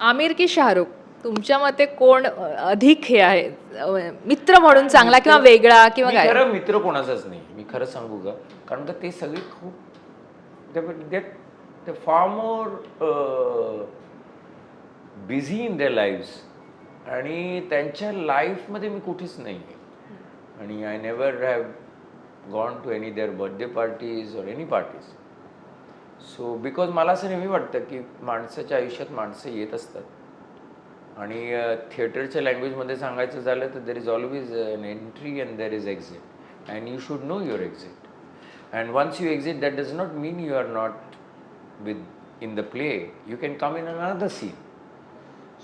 आमिर की शाहरुख तुमच्या मते कोण अधिक हे आहे? मित्र म्हणून चांगला किंवा वेगळा किंवा काय? खरं मित्र कोणाचाच नाही मी खरं सांगू का? कारण का ते सगळे खूप फार more busy in their lifes आणि त्यांच्या लाईफमध्ये मी कुठेच नाही आहे आणि I never have gone to any their birthday parties or any parties so because मला असं नेहमी वाटतं की माणसाच्या आयुष्यात माणसं येत असतात. आणि थिएटरच्या लँग्वेजमध्ये सांगायचं झालं तर there is always an entry and there is exit and you should know your exit and once you exit that does not mean you are not within the play you can come in another scene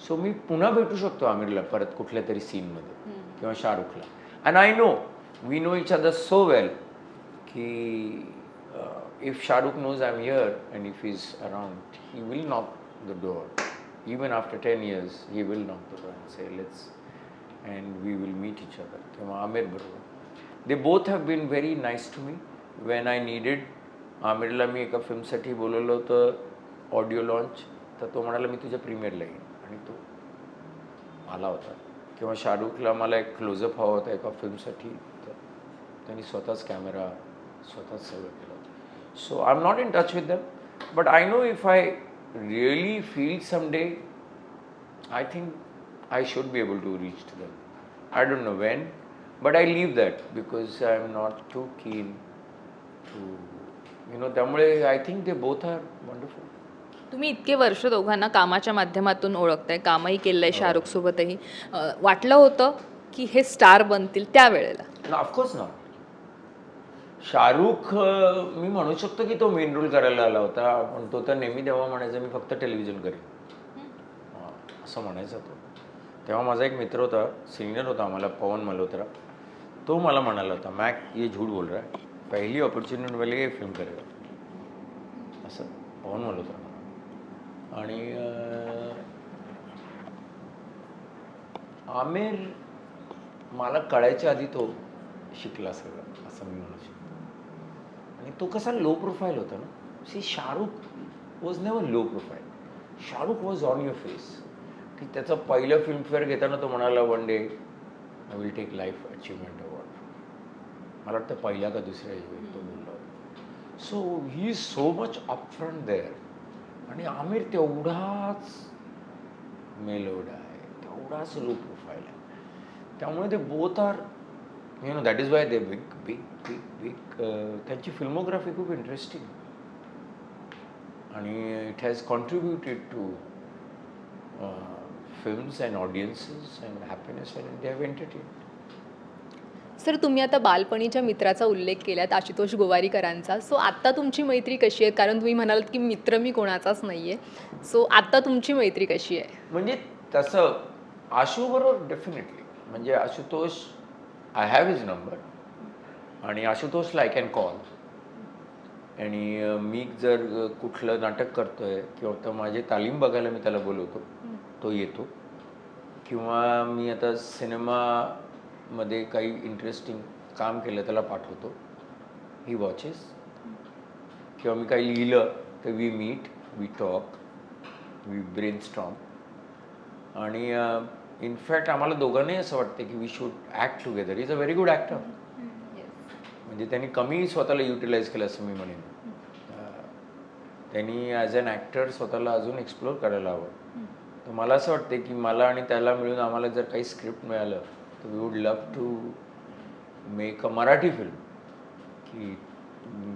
so मी पुन्हा भेटू शकतो आमिरला परत कुठल्या तरी सीनमध्ये किंवा शाहरुखला. And I know we know each other so well की if Shahrukh knows I'm here and if if is around he will knock the door even after 10 years he will knock the door and say let's and we will meet each other. किंवा आमिर बरोबर they both have been very nice to me when I आमिरला मी एका फिल्मसाठी बोलवलं होतं audio launch तर तो म्हणाला मी तुझ्या प्रीमियरला येईन आणि तो आला होता किंवा शाहरुखला मला एक क्लोजअप हवा होता एका फिल्मसाठी तर त्यांनी स्वतःच कॅमेरा स्वतःच सगळं केलं I am not in touch with them but I know if I really feel someday, I think I should be able to reach to them. I don't know when, but I leave that because I'm not too keen to, you know, त्यामुळे I think they both are wonderful. तुम्ही इतके वर्ष दोघांना कामाच्या माध्यमातून ओळखताय कामही केलंय शाहरुख सोबतही अ, वाटलं होतं की हे स्टार बनतील त्यावेळेला ऑफकोर्स नॉट शाहरुख मी म्हणू शकतो की तो मेन रोल करायला आला होता. पण तो तर नेहमी तेव्हा म्हणायचा मी फक्त टेलिव्हिजन करेन. हां, असं म्हणायचा तो. तेव्हा माझा एक मित्र होता सिनियर होता आम्हाला पवन मल्होत्रा. तो मला म्हणाला होता मॅक ये झूठ बोल रहा है. पहिली ऑपॉर्च्युनिटी मिळाली की फिल्म करेगा. असं पवन मल्होत्रा. आणि आमिर मला कळायच्या आधी तो शिकला सगळं असं मी म्हणू शकतो. आणि तो कसा लो प्रोफाईल होता ना? See Shahrukh was never low profile Shahrukh was on your face की त्याचं पहिलं फिल्मफेअर घेताना तो म्हणाला one day I will take life achievement award मला वाटतं पहिल्या का दुसऱ्या वेळी तो बोलला होता. So he is so much up front there आणि आमिर तेवढाच मेलोड आहे. तेवढाच लो प्रोफाईल आहे. त्यामुळे ते both are you know that is why they big big big big त्यांची फिल्मोग्राफी खूप इंटरेस्टिंग आणि it has contributed to films and audiences and happiness and they have entertain sir तुम्ही आता बालपणीच्या मित्राचा उल्लेख केलात आशुतोष गोवारीकरांचा. सो आत्ता तुमची मैत्री कशी आहे? कारण तुम्ही म्हणालात की मित्र मी कोणाचाच नाही आहे सो आत्ता तुमची मैत्री कशी आहे? म्हणजे तसं आशू बरोबर डेफिनेटली म्हणजे Ashutosh I have his number आणि आशुतोषला आय कॅन कॉल आणि मी जर कुठलं नाटक करतोय किंवा तर माझे तालीम बघायला मी त्याला बोलवतो. तो येतो. किंवा मी आता सिनेमामध्ये काही इंटरेस्टिंग काम केलं त्याला पाठवतो. ही वॉचेस किंवा मी काही लिहिलं तर we meet we talk we brainstorm आणि इनफॅक्ट आम्हाला दोघांनाही असं वाटतं की we should act together is a very good actor म्हणजे त्यांनी कमी स्वतःला युटिलाइज केलं असं मी म्हणेन. अं, त्यांनी ॲज अन ॲक्टर स्वतःला अजून एक्सप्लोर करायला हवं. तर मला असं वाटतं की मला आणि त्याला मिळून आम्हाला जर काही स्क्रिप्ट मिळालं तर we would love to make a Marathi film की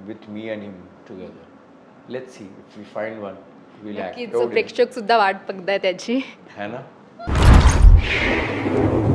with me and him together let's see if we find one प्रेक्षक सुद्धा वाट बघताय त्याची. है ना? Thank you.